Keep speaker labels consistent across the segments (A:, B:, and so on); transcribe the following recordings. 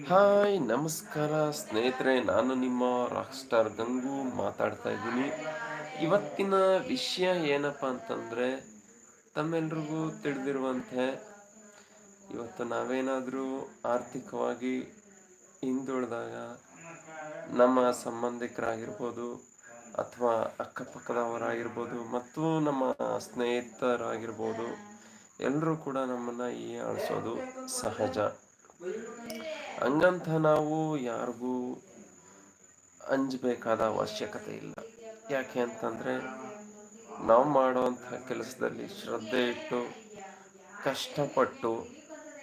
A: Hi, ನಮಸ್ಕಾರ ಸ್ನೇಹಿತರೆ, ನಾನು ನಿಮ್ಮ ರಾಕ್ ಸ್ಟಾರ್ ಗಂಗು ಮಾತಾಡ್ತಾ ಇದ್ದೀನಿ. ಇವತ್ತಿನ ವಿಷಯ ಏನಪ್ಪ ಅಂತಂದರೆ, ತಮ್ಮೆಲ್ರಿಗೂ ತಿಳಿದಿರುವಂತೆ, ಇವತ್ತು ನಾವೇನಾದರೂ ಆರ್ಥಿಕವಾಗಿ ಹಿಂದುಳಿದಾಗ ನಮ್ಮ ಸಂಬಂಧಿಕರಾಗಿರ್ಬೋದು ಅಥವಾ ಅಕ್ಕಪಕ್ಕದವರಾಗಿರ್ಬೋದು ಮತ್ತು ನಮ್ಮ ಸ್ನೇಹಿತರಾಗಿರ್ಬೋದು ಎಲ್ಲರೂ ಕೂಡ ನಮ್ಮನ್ನು ಈ ಆಳಿಸೋದು ಸಹಜ. ಹಂಗಂತ ನಾವು ಯಾರಿಗೂ ಅಂಜಬೇಕಾದ ಅವಶ್ಯಕತೆ ಇಲ್ಲ. ಯಾಕೆ ಅಂತಂದರೆ ನಾವು ಮಾಡುವಂಥ ಕೆಲಸದಲ್ಲಿ ಶ್ರದ್ಧೆ ಇಟ್ಟು, ಕಷ್ಟಪಟ್ಟು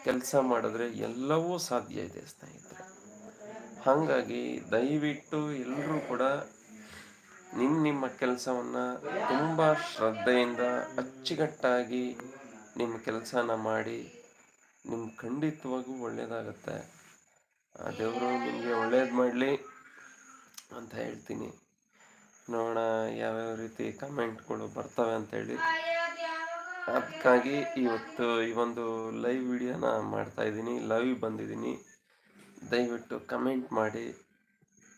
A: ಕೆಲಸ ಮಾಡಿದ್ರೆ ಎಲ್ಲವೂ ಸಾಧ್ಯ ಇದೆ ಸ್ನೇಹಿತರೆ. ಹಾಗಾಗಿ ದಯವಿಟ್ಟು ಎಲ್ಲರೂ ಕೂಡ ನಿಮ್ಮ ನಿಮ್ಮ ಕೆಲಸವನ್ನು ತುಂಬ ಶ್ರದ್ಧೆಯಿಂದ ಅಚ್ಚುಕಟ್ಟಾಗಿ ನಿಮ್ಮ ಕೆಲಸನ ಮಾಡಿ ನಿಮ್ಮ ಖಂಡಿತವಾಗೂ ಒಳ್ಳೆಯದಾಗತ್ತೆ ದೇವರು ನಿಮಗೆ ಒಳ್ಳೇದು ಮಾಡಲಿ ಅಂತ ಹೇಳ್ತೀನಿ. ನೋಡೋಣ ಯಾವ್ಯಾವ ರೀತಿ ಕಮೆಂಟ್ಗಳು ಬರ್ತವೆ ಅಂತೇಳಿ ಅದಕ್ಕಾಗಿ ಇವತ್ತು ಈ ಒಂದು ಲೈವ್ ವಿಡಿಯೋನ ಮಾಡ್ತಾ ಇದ್ದೀನಿ. ಲೈವ್ ಬಂದಿದ್ದೀನಿ. ದಯವಿಟ್ಟು ಕಮೆಂಟ್ ಮಾಡಿ.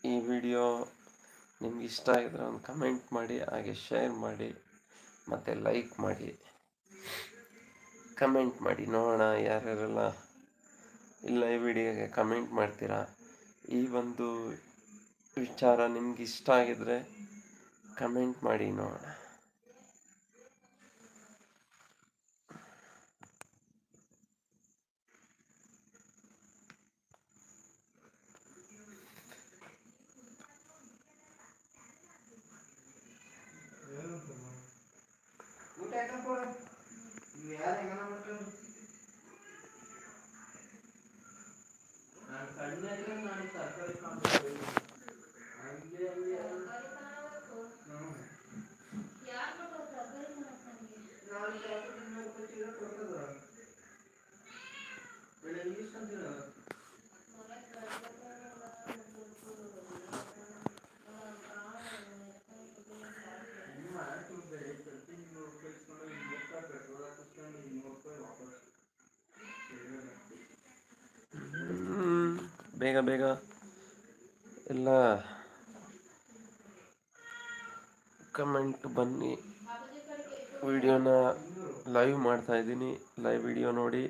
A: ಈ ವಿಡಿಯೋ ನಿಮ್ಗೆ ಇಷ್ಟ ಆಗಿದ್ರೆ ಒಂದು ಕಮೆಂಟ್ ಮಾಡಿ, ಹಾಗೆ ಶೇರ್ ಮಾಡಿ, ಮತ್ತು ಲೈಕ್ ಮಾಡಿ. ಕಮೆಂಟ್ ಮಾಡಿ. ನೋಡೋಣ ಯಾರ್ಯಾರೆಲ್ಲ ಇಲ್ಲ ಈ ವಿಡಿಯೋಗೆ ಕಮೆಂಟ್ ಮಾಡ್ತೀರಾ? ಈ ಒಂದು ವಿಚಾರ ನಿಮ್ಗೆ ಇಷ್ಟ ಆಗಿದ್ರೆ ಕಮೆಂಟ್ ಮಾಡಿ ನೋಡೋಣ. ಬೇಗ ಬೇಗ. ಎಲ್ಲ ಕಮೆಂಟ್ ಬನ್ನಿ. ವಿಡಿಯೋನ ಲೈವ್ ಮಾಡ್ತಾ ಇದ್ದೀನಿ. ಲೈವ್ ವಿಡಿಯೋ ನೋಡಿ.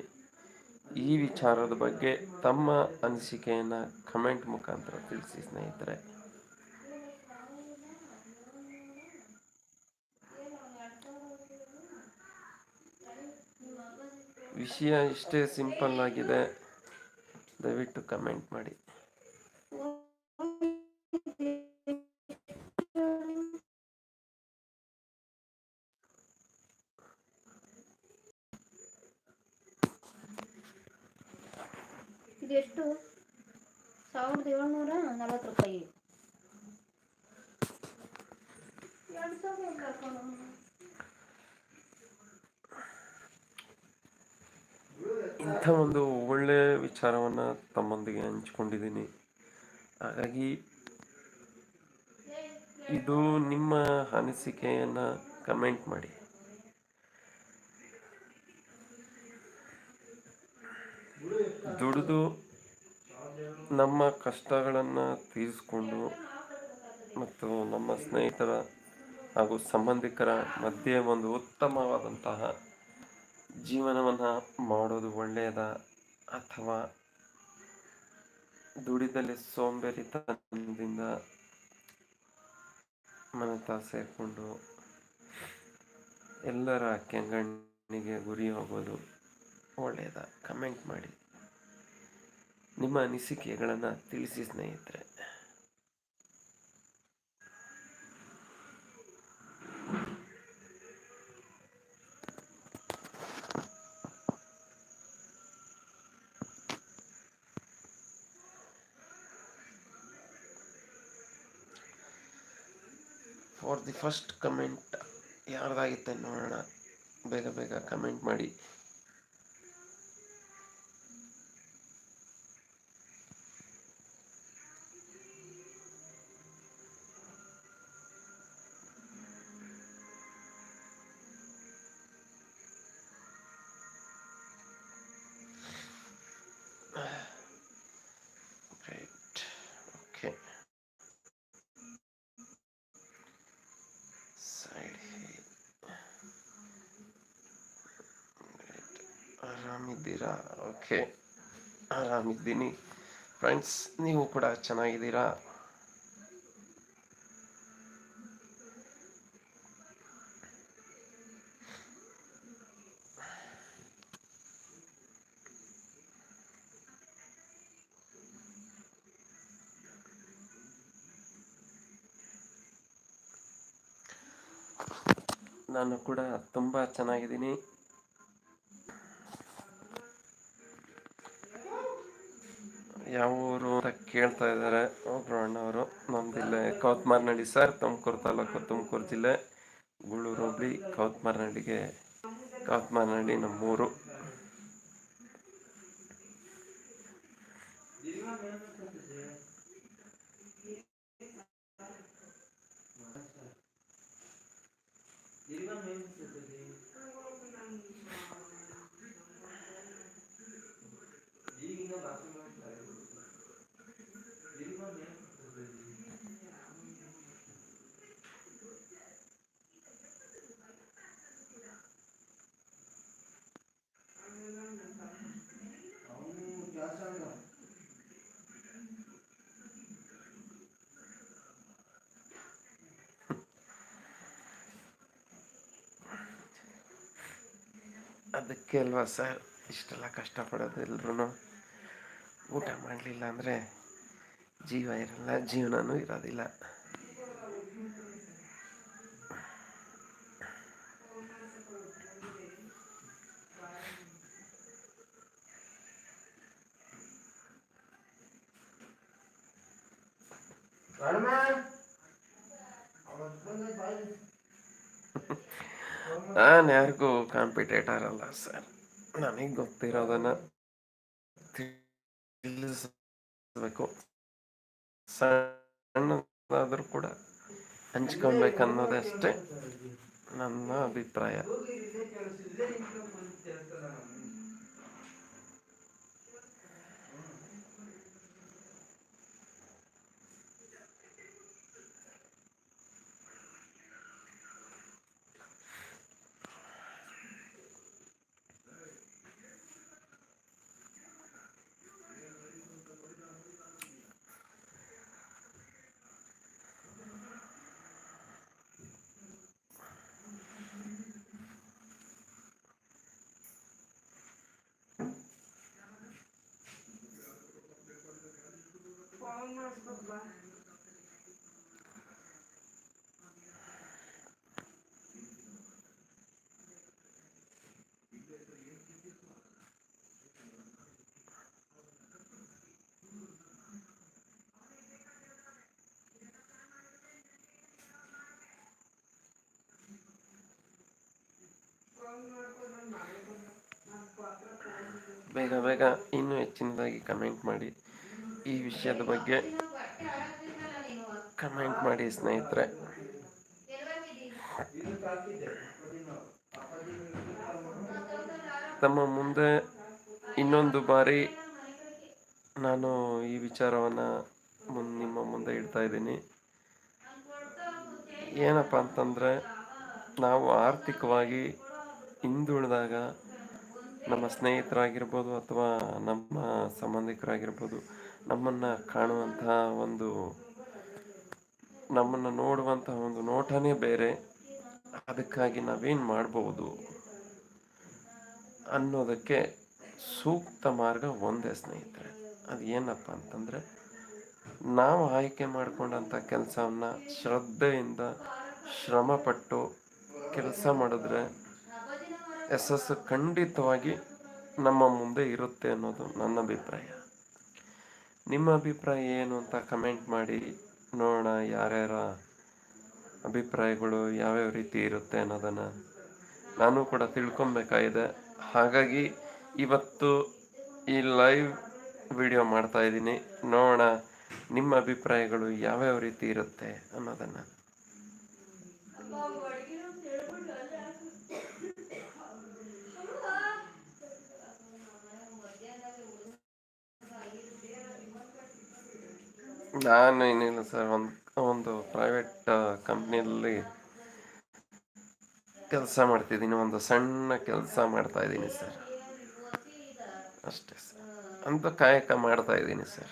A: ಈ ವಿಚಾರದ ಬಗ್ಗೆ ತಮ್ಮ ಅನಿಸಿಕೆಯನ್ನು ಕಮೆಂಟ್ ಮುಖಾಂತರ ತಿಳಿಸಿ ಸ್ನೇಹಿತರೆ. ವಿಷಯ ಇಷ್ಟೇ ಸಿಂಪಲ್ ಆಗಿದೆ ದಯವಿಟ್ಟು ಕಮೆಂಟ್ ಮಾಡಿ. ಇಂಥ ಒಂದು ಒಳ್ಳೆಯ ವಿಚಾರವನ್ನು ತಮ್ಮೊಂದಿಗೆ ಹಂಚಿಕೊಂಡಿದ್ದೀನಿ. ಹಾಗಾಗಿ ಇದು ನಿಮ್ಮ ಅನಿಸಿಕೆಯನ್ನು ಕಮೆಂಟ್ ಮಾಡಿ. ದುಡಿದು ನಮ್ಮ ಕಷ್ಟಗಳನ್ನು ತೀರಿಸ್ಕೊಂಡು ಮತ್ತು ನಮ್ಮ ಸ್ನೇಹಿತರ ಹಾಗೂ ಸಂಬಂಧಿಕರ ಮಧ್ಯೆ ಒಂದು ಉತ್ತಮವಾದಂತಹ ಜೀವನವನ್ನು ಮಾಡೋದು ಒಳ್ಳೆಯದ ಅಥವಾ ದುಡಿದಲ್ಲಿ ಸೋಂಬೇರಿತನದಿಂದ ಮನತ ಸೇರಿಕೊಂಡು ಎಲ್ಲರ ಕೆಂಗಣ್ಣಿಗೆ ಗುರಿ ಹೋಗೋದು ಒಳ್ಳೆಯದ. ಕಮೆಂಟ್ ಮಾಡಿ. ನಿಮ್ಮ ಅನಿಸಿಕೆಗಳನ್ನು ತಿಳಿಸಿ ಸ್ನೇಹಿತರೆ. ಫಾರ್ ದಿ ಫಸ್ಟ್ ಕಮೆಂಟ್ ಯಾರ್ದಾಗಿತ್ತೆ ನೋಡೋಣ. ಬೇಗ ಬೇಗ ಕಮೆಂಟ್ ಮಾಡಿ. ಆರಾಮಿದ್ದೀರಾ? ಓಕೆ. ಆರಾಮಿದ್ದೀನಿ. ಫ್ರೆಂಡ್ಸ್ ನೀವು ಕೂಡ ಚೆನ್ನಾಗಿದ್ದೀರಾ? ನಾನು ಕೂಡ ತುಂಬ ಚೆನ್ನಾಗಿದ್ದೀನಿ. ಯಾವ ಊರು ಅಂತ ಕೇಳ್ತಾ ಇದ್ದಾರೆ. ಒಬ್ರು ಅಣ್ಣವರು. ನಮ್ದಿಲ್ಲೇ ಕೌತ್ಮಾರ್ನಹಳ್ಳಿ ಸರ್, ತುಮಕೂರು ತಾಲೂಕು, ತುಮಕೂರು ಜಿಲ್ಲೆ. ಗೂಳೂರು, ಹೋಬಳಿ ಕೌತ್ಮಾರ್ನಹಳ್ಳಿಗೆ ಕೌತ್ಮಾರ್ನಹಳ್ಳಿ ನಮ್ಮೂರು. ಅದಕ್ಕೆ ಅಲ್ವಾ ಸರ್? ಇಷ್ಟೆಲ್ಲ ಕಷ್ಟಪಡೋದು ಎಲ್ರೂ ಊಟ ಮಾಡಲಿಲ್ಲ ಅಂದರೆ ಜೀವ ಇರಲ್ಲ ಜೀವನನೂ ಇರೋದಿಲ್ಲ. ನಾನು ಯಾರಿಗೂ ಕಾಂಪಿಟೇಟರ್ ಅಲ್ಲ ಸರ್. ನನಗೆ ಗೊತ್ತಿರೋದನ್ನ ತಿಳಿಸಬೇಕು. ಸಣ್ಣದಾದರೂ ಕೂಡ ಹಂಚ್ಕೊಬೇಕನ್ನೋದಷ್ಟೇ ನನ್ನ ಅಭಿಪ್ರಾಯ. ಬೇಗ ಬೇಗ ಇನ್ನೂ ಹೆಚ್ಚಿನದಾಗಿ ಕಮೆಂಟ್ ಮಾಡಿ ಈ ವಿಷಯದ ಬಗ್ಗೆ ಕಮೆಂಟ್ ಮಾಡಿ ಸ್ನೇಹಿತರೆ. ತಮ್ಮ ಮುಂದೆ ಇನ್ನೊಂದು ಬಾರಿ ನಾನು ಈ ವಿಚಾರವನ್ನು ಮುನ್, ನಿಮ್ಮ ಮುಂದೆ ಇಡ್ತಾ ಇದ್ದೀನಿ. ಏನಪ್ಪ ಅಂತಂದರೆ, ನಾವು ಆರ್ಥಿಕವಾಗಿ ಹಿಂದುಳಿದಾಗ ನಮ್ಮ ಸ್ನೇಹಿತರಾಗಿರ್ಬೋದು ಅಥವಾ ನಮ್ಮ ಸಂಬಂಧಿಕರಾಗಿರ್ಬೋದು ನಮ್ಮನ್ನು ಕಾಣುವಂತಹ ಒಂದು ನಮ್ಮನ್ನು ನೋಡುವಂತಹ ಒಂದು ನೋಟನೇ ಬೇರೆ. ಅದಕ್ಕಾಗಿ ನಾವೇನು ಮಾಡ್ಬೋದು ಅನ್ನೋದಕ್ಕೆ ಸೂಕ್ತ ಮಾರ್ಗ ಒಂದೇ ಸ್ನೇಹಿತರೆ. ಅದು ಏನಪ್ಪ ಅಂತಂದರೆ, ನಾವು ಆಯ್ಕೆ ಮಾಡಿಕೊಂಡಂಥ ಕೆಲಸವನ್ನು ಶ್ರದ್ಧೆಯಿಂದ ಶ್ರಮಪಟ್ಟು ಕೆಲಸ ಮಾಡಿದ್ರೆ ಯಶಸ್ಸು ಖಂಡಿತವಾಗಿ ನಮ್ಮ ಮುಂದೆ ಇರುತ್ತೆ ಅನ್ನೋದು ನನ್ನ ಅಭಿಪ್ರಾಯ. ನಿಮ್ಮ ಅಭಿಪ್ರಾಯ ಏನು ಅಂತ ಕಮೆಂಟ್ ಮಾಡಿ. ನೋಡೋಣ ಯಾರ್ಯಾರ ಅಭಿಪ್ರಾಯಗಳು ಯಾವ್ಯಾವ ರೀತಿ ಇರುತ್ತೆ ಅನ್ನೋದನ್ನು ನಾನು ಕೂಡ ತಿಳ್ಕೊಬೇಕಾಗಿದೆ. ಹಾಗಾಗಿ ಇವತ್ತು ಈ ಲೈವ್ ವಿಡಿಯೋ ಮಾಡ್ತಾ ಇದ್ದೀನಿ. ನೋಡೋಣ ನಿಮ್ಮ ಅಭಿಪ್ರಾಯಗಳು ಯಾವ್ಯಾವ ರೀತಿ ಇರುತ್ತೆ ಅನ್ನೋದನ್ನು. ನಾನು ಏನಿಲ್ಲ ಸರ್. ಒಂದು ಒಂದು ಪ್ರೈವೇಟ್ ಕಂಪ್ನಿಯಲ್ಲಿ ಕೆಲಸ ಮಾಡ್ತಿದ್ದೀನಿ. ಒಂದು ಸಣ್ಣ ಕೆಲಸ ಮಾಡ್ತಾ ಇದ್ದೀನಿ ಸರ್.
B: ಅಷ್ಟೇ ಸರ್. ಅಂತ ಕಾಯಕ ಮಾಡ್ತಾ ಇದ್ದೀನಿ ಸರ್.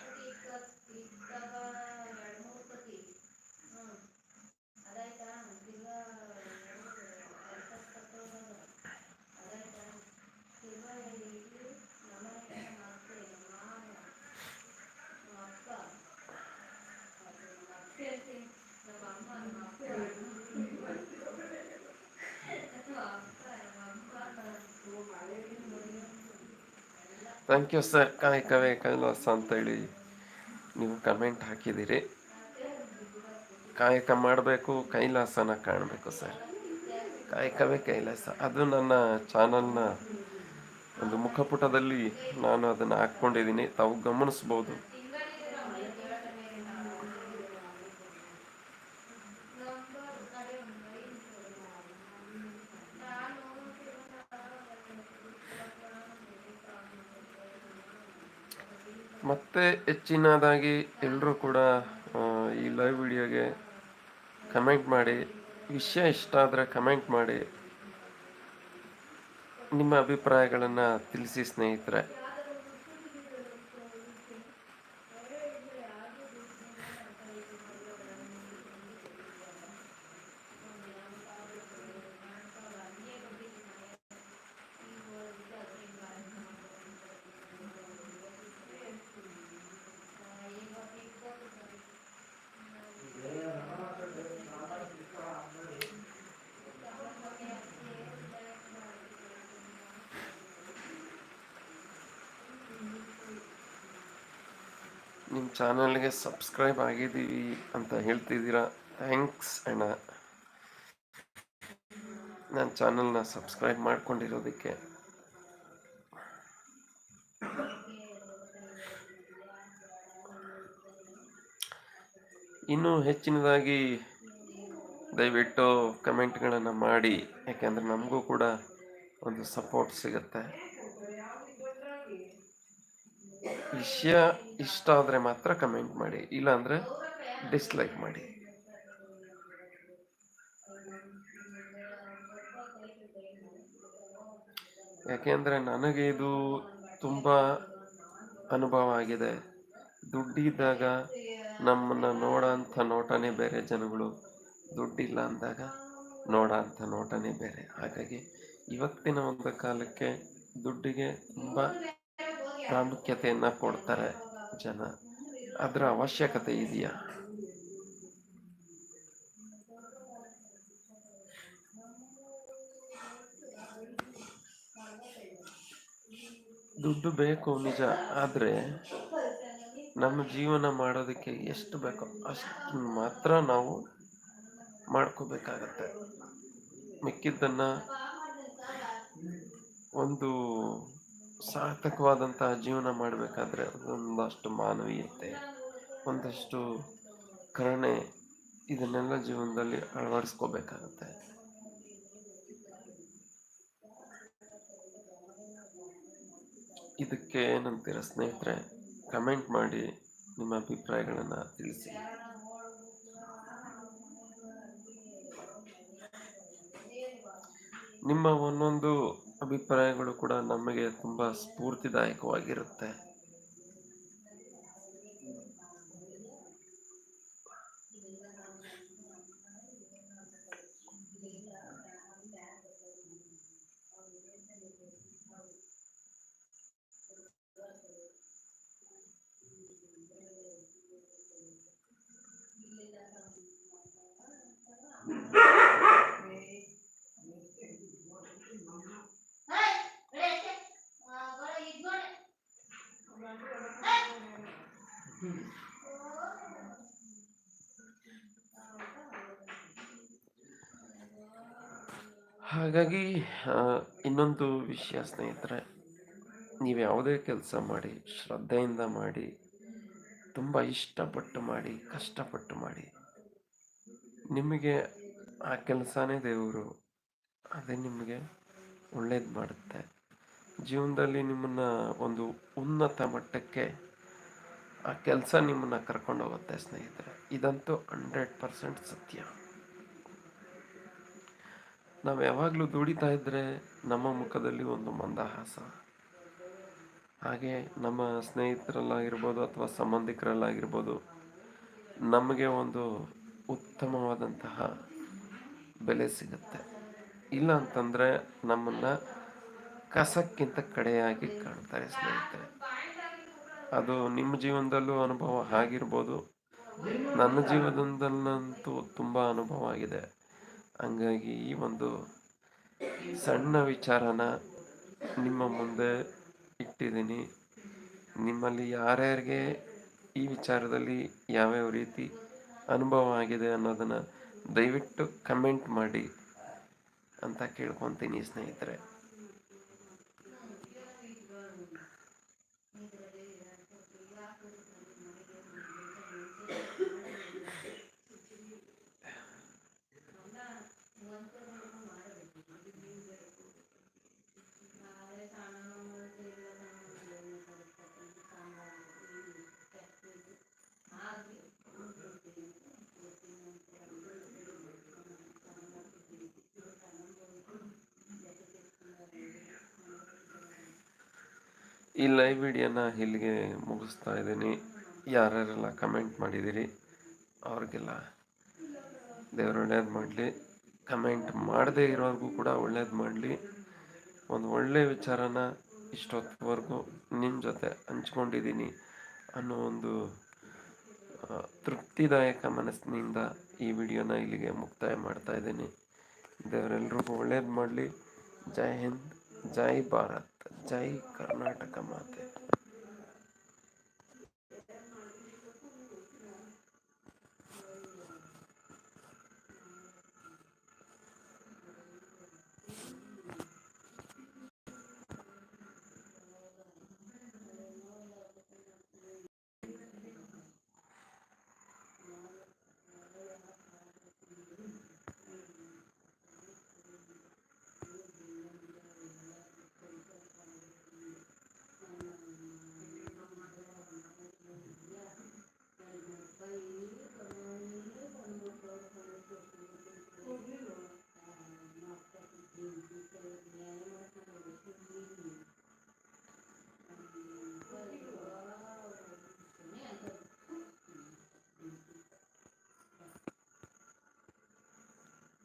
B: ಥ್ಯಾಂಕ್ ಯು ಸರ್ ಕಾಯಕವೇ ಕೈಲಾಸ ಅಂತೇಳಿ ನೀವು ಕಮೆಂಟ್ ಹಾಕಿದ್ದೀರಿ ಕಾಯಕ ಮಾಡಬೇಕು, ಕೈಲಾಸನ ಕಾಣಬೇಕು ಸರ್. ಕಾಯಕವೇ ಕೈಲಾಸ. ಅದು ನನ್ನ ಚಾನಲ್ನ ಒಂದು ಮುಖಪುಟದಲ್ಲಿ ನಾನು ಅದನ್ನು ಹಾಕ್ಕೊಂಡಿದ್ದೀನಿ. ತಾವು ಗಮನಿಸ್ಬೋದು. ಮತ್ತೆ ಹೆಚ್ಚಿನದಾಗಿ ಎಲ್ಲರೂ ಕೂಡ ಈ ಲೈವ್ ವಿಡಿಯೋಗೆ ಕಮೆಂಟ್ ಮಾಡಿ, ವಿಷಯ ಇಷ್ಟ ಆದರೆ ಕಮೆಂಟ್ ಮಾಡಿ, ನಿಮ್ಮ ಅಭಿಪ್ರಾಯಗಳನ್ನು ತಿಳಿಸಿ ಸ್ನೇಹಿತರೆ. ನಿಮ್ಮ ಚಾನಲ್ಗೆ ಸಬ್ಸ್ಕ್ರೈಬ್ ಆಗಿದ್ದೀವಿ ಅಂತ ಹೇಳ್ತಿದ್ದೀರಾ? ಥ್ಯಾಂಕ್ಸ್ ಅಣ್ಣ. ನನ್ನ ಚಾನಲ್ನ ಸಬ್ಸ್ಕ್ರೈಬ್ ಮಾಡ್ಕೊಂಡಿರೋದಕ್ಕೆ. ಇನ್ನೂ ಹೆಚ್ಚಿನದಾಗಿ ದಯವಿಟ್ಟು ಕಮೆಂಟ್ಗಳನ್ನು ಮಾಡಿ, ಯಾಕೆಂದರೆ ನಮಗೂ ಕೂಡ ಒಂದು ಸಪೋರ್ಟ್ ಸಿಗುತ್ತೆ. ವಿಷಯ ಇಷ್ಟ ಆದರೆ ಮಾತ್ರ ಕಮೆಂಟ್ ಮಾಡಿ, ಇಲ್ಲಾಂದರೆ ಡಿಸ್ಲೈಕ್ ಮಾಡಿ. ಯಾಕೆಂದರೆ ನನಗೆ ಇದು ತುಂಬ ಅನುಭವ ಆಗಿದೆ. ದುಡ್ಡಿದ್ದಾಗ ನಮ್ಮನ್ನು ನೋಡೋಂಥ ನೋಟನೇ ಬೇರೆ, ಜನಗಳು ದುಡ್ಡಿಲ್ಲ ಅಂದಾಗ ನೋಡ ಅಂತ ನೋಟನೇ ಬೇರೆ. ಹಾಗಾಗಿ ಇವತ್ತಿನ ಒಂದು ಕಾಲಕ್ಕೆ ದುಡ್ಡಿಗೆ ತುಂಬ ಪ್ರಾಮುಖ್ಯತೆಯನ್ನು ಕೊಡ್ತಾರೆ ಜನ. ಅದರ ಅವಶ್ಯಕತೆ ಇದೆಯಾ? ದುಡ್ಡು ಬೇಕು ನಿಜ, ಆದರೆ ನಮ್ಮ ಜೀವನ ಮಾಡೋದಕ್ಕೆ ಎಷ್ಟು ಬೇಕೋ ಅಷ್ಟು ಮಾತ್ರ ನಾವು ಮಾಡ್ಕೋಬೇಕಾಗತ್ತೆ. ಮಿಕ್ಕಿದ್ದನ್ನು ಒಂದು ಸಾರ್ಥಕವಾದಂತಹ ಜೀವನ ಮಾಡಬೇಕಾದ್ರೆ ಒಂದಷ್ಟು ಮಾನವೀಯತೆ, ಒಂದಷ್ಟು ಕರುಣೆ ಇದನ್ನೆಲ್ಲ ಜೀವನದಲ್ಲಿ ಅಳವಡಿಸ್ಕೋಬೇಕಾಗತ್ತೆ. ಇದಕ್ಕೆ ಏನಂತೀರ ಸ್ನೇಹಿತರೆ ಕಮೆಂಟ್ ಮಾಡಿ ನಿಮ್ಮ ಅಭಿಪ್ರಾಯಗಳನ್ನು ತಿಳಿಸಿ. ನಿಮ್ಮ ಒಂದೊಂದು ಅಭಿಪ್ರಾಯಗಳು ಕೂಡ ನಮಗೆ ತುಂಬ ಸ್ಫೂರ್ತಿದಾಯಕವಾಗಿರುತ್ತೆ. ಹಾಗಾಗಿ ಇನ್ನೊಂದು ವಿಷಯ ಸ್ನೇಹಿತರೆ, ನೀವು ಯಾವುದೇ ಕೆಲಸ ಮಾಡಿ, ಶ್ರದ್ಧೆಯಿಂದ ಮಾಡಿ, ತುಂಬ ಇಷ್ಟಪಟ್ಟು ಮಾಡಿ, ಕಷ್ಟಪಟ್ಟು ಮಾಡಿ, ನಿಮಗೆ ಆ ಕೆಲಸನೇ ದೇವರು, ಅದೇ ನಿಮಗೆ ಒಳ್ಳೇದು ಮಾಡುತ್ತೆ. ಜೀವನದಲ್ಲಿ ನಿಮ್ಮನ್ನು ಒಂದು ಉನ್ನತ ಮಟ್ಟಕ್ಕೆ ಆ ಕೆಲಸ ನಿಮ್ಮನ್ನು ಕರ್ಕೊಂಡು ಹೋಗುತ್ತೆ ಸ್ನೇಹಿತರೆ. ಇದಂತೂ ಹಂಡ್ರೆಡ್ ಪರ್ಸೆಂಟ್ ಸತ್ಯ. ನಾವು ಯಾವಾಗಲೂ ದುಡಿತಾ ಇದ್ದರೆ ನಮ್ಮ ಮುಖದಲ್ಲಿ ಒಂದು ಮಂದಹಾಸ.
A: ಹಾಗೆ ನಮ್ಮ ಸ್ನೇಹಿತರಲ್ಲಾಗಿರ್ಬೋದು ಅಥವಾ ಸಂಬಂಧಿಕರಲ್ಲಾಗಿರ್ಬೋದು ನಮಗೆ ಒಂದು ಉತ್ತಮವಾದಂತಹ ಬೆಲೆ ಸಿಗುತ್ತೆ. ಇಲ್ಲ ಅಂತಂದರೆ ನಮ್ಮನ್ನು ಕಸಕ್ಕಿಂತ ಕಡೆಯಾಗಿ ಕಾಣ್ತಾರೆ ಸ್ನೇಹಿತರೆ. ಅದು ನಿಮ್ಮ ಜೀವನದಲ್ಲೂ ಅನುಭವ ಆಗಿರ್ಬೋದು. ನನ್ನ ಜೀವನದಲ್ಲಂತೂ ತುಂಬ ಅನುಭವ ಆಗಿದೆ. ಹಂಗಾಗಿ ಈ ಒಂದು ಸಣ್ಣ ವಿಚಾರನ ನಿಮ್ಮ ಮುಂದೆ ಇಟ್ಟಿದ್ದೀನಿ. ನಿಮ್ಮಲ್ಲಿ ಯಾರ್ಯಾರಿಗೆ ಈ ವಿಚಾರದಲ್ಲಿ ಯಾವ್ಯಾವ ರೀತಿ ಅನುಭವ ಆಗಿದೆ ಅನ್ನೋದನ್ನು ದಯವಿಟ್ಟು ಕಮೆಂಟ್ ಮಾಡಿ ಅಂತ ಕೇಳ್ಕೊತೀನಿ ಸ್ನೇಹಿತರೆ. ಈ ಲೈವ್ ವಿಡಿಯೋನ ಇಲ್ಲಿಗೆ ಮುಗಿಸ್ತಾ ಇದ್ದೀನಿ. ಯಾರ್ಯಾರೆಲ್ಲ ಕಮೆಂಟ್ ಮಾಡಿದ್ದೀರಿ, ಅವ್ರಿಗೆಲ್ಲ ದೇವ್ರು ಒಳ್ಳೇದು ಮಾಡಲಿ. ಕಮೆಂಟ್ ಮಾಡದೇ ಇರೋರಿಗೂ ಕೂಡ ಒಳ್ಳೇದು ಮಾಡಲಿ. ಒಂದು ಒಳ್ಳೆಯ ವಿಚಾರನ ಇಷ್ಟೊತ್ತವರೆಗೂ ನಿಮ್ಮ ಜೊತೆ ಹಂಚ್ಕೊಂಡಿದ್ದೀನಿ ಅನ್ನೋ ಒಂದು ತೃಪ್ತಿದಾಯಕ ಮನಸ್ಸಿನಿಂದ ಈ ವಿಡಿಯೋನ ಇಲ್ಲಿಗೆ ಮುಕ್ತಾಯ ಮಾಡ್ತಾ ಇದ್ದೀನಿ. ದೇವರೆಲ್ರಿಗೂ ಒಳ್ಳೇದು ಮಾಡಲಿ. ಜೈ ಹಿಂದ್, ಜೈ ಭಾರತ್. ಜೈ ಕರ್ನಾಟಕ ಮಾತೆ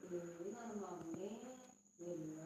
A: 그 의사는 마음에 늘